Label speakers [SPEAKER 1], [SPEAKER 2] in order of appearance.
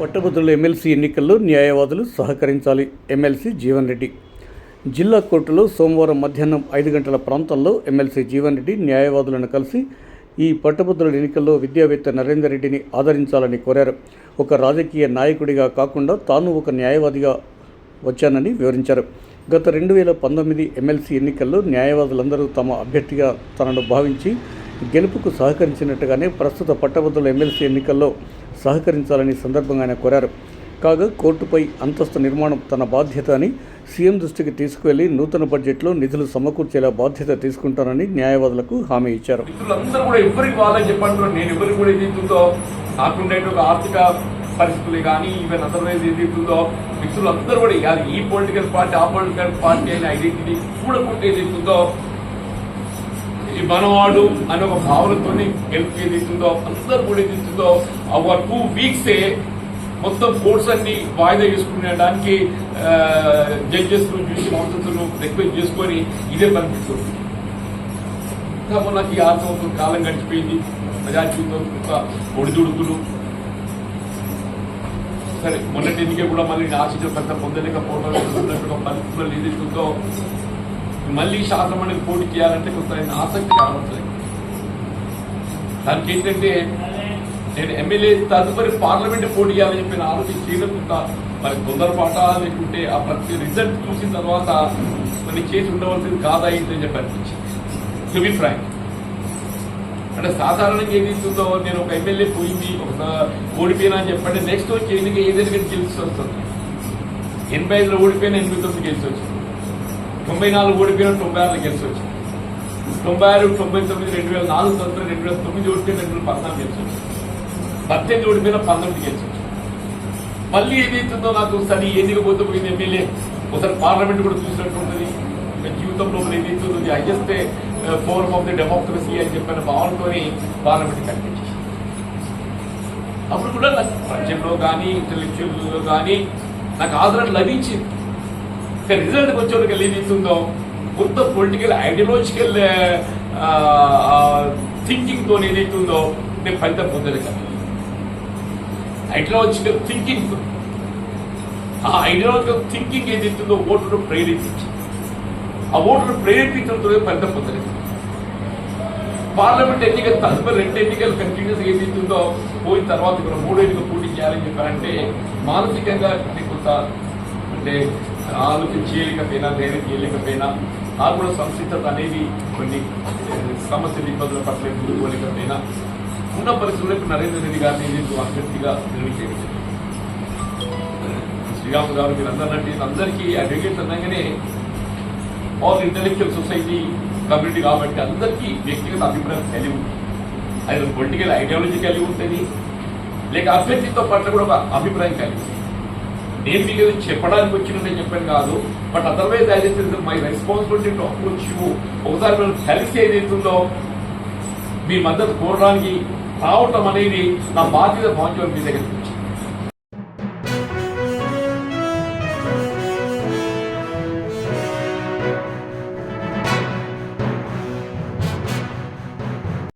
[SPEAKER 1] పట్టభద్రుల ఎమ్మెల్సీ ఎన్నికల్లో న్యాయవాదులు సహకరించాలి. ఎమ్మెల్సీ జీవన్ రెడ్డి. జిల్లా కోర్టులో సోమవారం మధ్యాహ్నం ఐదు గంటల ప్రాంతంలో ఎమ్మెల్సీ జీవన్ రెడ్డి న్యాయవాదులను కలిసి ఈ పట్టభద్రుల ఎన్నికల్లో విద్యావేత్త నరేందర్ రెడ్డిని ఆదరించాలని కోరారు. ఒక రాజకీయ నాయకుడిగా కాకుండా తాను ఒక న్యాయవాదిగా వచ్చానని వివరించారు. గత రెండు వేల పంతొమ్మిది ఎమ్మెల్సీ ఎన్నికల్లో న్యాయవాదులందరూ తమ అభ్యర్థిగా తనను భావించి గెలుపుకు సహకరించినట్టుగానే ప్రస్తుత పట్టభద్రుల ఎమ్మెల్సీ ఎన్నికల్లో సహకరించాలని సందర్భంగా ఆయన కోరారు. కాగా కోర్టుపై అంతస్తు నిర్మాణం తన బాధ్యత అని సీఎం దృష్టికి తీసుకువెళ్ళి నూతన బడ్జెట్లో నిధులు సమకూర్చేలా బాధ్యత తీసుకుంటానని న్యాయవాదులకు హామీ ఇచ్చారు.
[SPEAKER 2] ఆర్థిక పరిస్థితులు కానీ ఈవెన్ అదర్వైజ్ ఏదైతుందో మిత్రులందరూ కూడా ఈ పొలిటికల్ పార్టీ ఆ పొలిటికల్ పార్టీ అనే ఐడెంటిటీ చూడకుంటే ఏదైతుందో ఈ మనవాడు అనే ఒక భావనతో గెలుపు ఏదైతుందో అందరు కూడా ఏదైతుందో ఒక టూ వీక్సే మొత్తం కోర్ట్స్ అన్ని వాయిదా చేసుకునే దానికి జడ్జెస్ చూసి ఆఫీసర్లు రిక్వెస్ట్ చేసుకొని ఇదే పనిపిస్తుంది కాబట్టి నాకు ఈ ఆరు సంవత్సరం కాలం గడిచిపోయింది. ప్రజా జీవితం ఒక ఒడిదుడుకులు. సరే మొన్నటి ఎన్నికే కూడా మళ్ళీ ఆశించిన పెద్ద పొందలేకపోవడం పరిస్థితులు ఏదైతుందో మళ్ళీ శాసనమండలి పోటీ చేయాలంటే కొంత ఆయన ఆసక్తి కావట్లేదు. దానికి ఏంటంటే నేను ఎమ్మెల్యే తదుపరి పార్లమెంట్ పోటీ చేయాలని చెప్పి ఆలోచన చేయడం కొంత మరి తొందరపాట లేకుంటే ఆ ప్రతి రిజల్ట్ చూసిన తర్వాత మరి చేసి ఉండవలసింది కాదా ఏంటని చెప్పి అనిపించింది. టు బి ఫ్రాంక్ అంటే సాధారణంగా ఏది ఇస్తుందో నేను ఒక ఎమ్మెల్యే పోయింది ఒక ఓడిపోయినా అని చెప్పండి నెక్స్ట్ వచ్చి ఎన్నిక ఏదైనా గెలిచి వస్తుంది? ఎనభై ఐదులో ఓడిపోయినా ఎనిమిది తొమ్మిది గెలిచి వచ్చింది తొంభై నాలుగు ఓడిపోయిన తొంభై ఆరులో గెలిచి వచ్చింది తొంభై ఆరు తొంభై తొమ్మిది రెండు వేల నాలుగు తొమ్మిది రెండు వేల తొమ్మిది ఓడిపోయిన రెండు వేల పద్నాలుగు గెలిచి వచ్చింది పద్దెనిమిది ఓడిపోయిన పంతొమ్మిది గెలిచి వచ్చింది మళ్ళీ ఏదైతుందో నాకు సరి ఎన్నిక పోతే పోయింది ఎమ్మెల్యే. ఒకసారి పార్లమెంట్ కూడా చూసినట్టు ఉంటుంది. జీవితంలో మరి ఏదైతుందో highest forum of the democracy అని చెప్పిన భావనతో పార్లమెంట్ కనిపించింది. అప్పుడు కూడా నాకు ప్రజల్లో కానీ ఇంటలెక్చువల్లో కానీ నాకు ఆదరణ లభించింది. ఇక రిజల్ట్కి వచ్చేవాడికి ఇస్తుందో కొత్త పొలిటికల్ ఐడియాలజికల్ థింకింగ్తో ఏదైతుందో నేను ఫలితం పొందలేదు ఐడియాలజికల్ థింకింగ్ ఆ ఐడియాలజికల్ థింకింగ్ ఏదైతుందో ఓటును ప్రేరేపించి ఆ ఓటును ప్రేరేపించడంతో ఫలితం పొందలేదు పార్లమెంట్ ఎన్నికలు తదుపరి రెండు ఎన్నికలు కంటిన్యూస్ ఏదైతుందో పోయిన తర్వాత ఇక్కడ మూడు ఎన్నికలు పోటీ చేయాలని చెప్పారంటే మానసికంగా కొంత అంటే ఆలోచన చేయలేకపోయినా ధైర్యం చేయలేకపోయినా నాకు కూడా సంసిద్ధత అనేది కొన్ని సమస్యలు ఇబ్బందుల పట్ల ఎదుర్కోలేకపోయినా ఉన్న పరిస్థితుల్లో నరేంద్ర రెడ్డి గారిని నేను అభ్యర్థిగా నిర్మించేది శ్రీరాము గారు మీరు అందరినట్టు అందరికీ అడ్వకేట్స్ అనగానే ఆల్ ఇంటలెక్చువల్ సొసైటీ కమ్యూనిటీ కాబట్టి అందరికీ వ్యక్తిగత అభిప్రాయం కలిగి ఉంటుంది. అది పొలిటికల్ ఐడియాలజీ కలిగి ఉంటుంది. లేక అభ్యర్థితో పట్ల కూడా ఒక అభిప్రాయం కలిగి ఉంటుంది. నేను మీకు ఏదో చెప్పడానికి వచ్చినట్టు చెప్పాను కాదు but otherwise I my responsibility to approach you ఒకసారి మనం కలిసి ఏదైతుందో మీ మద్దతు కోరడానికి రావటం అనేది నా బాధ్యత బాధ్యత మీ దగ్గర.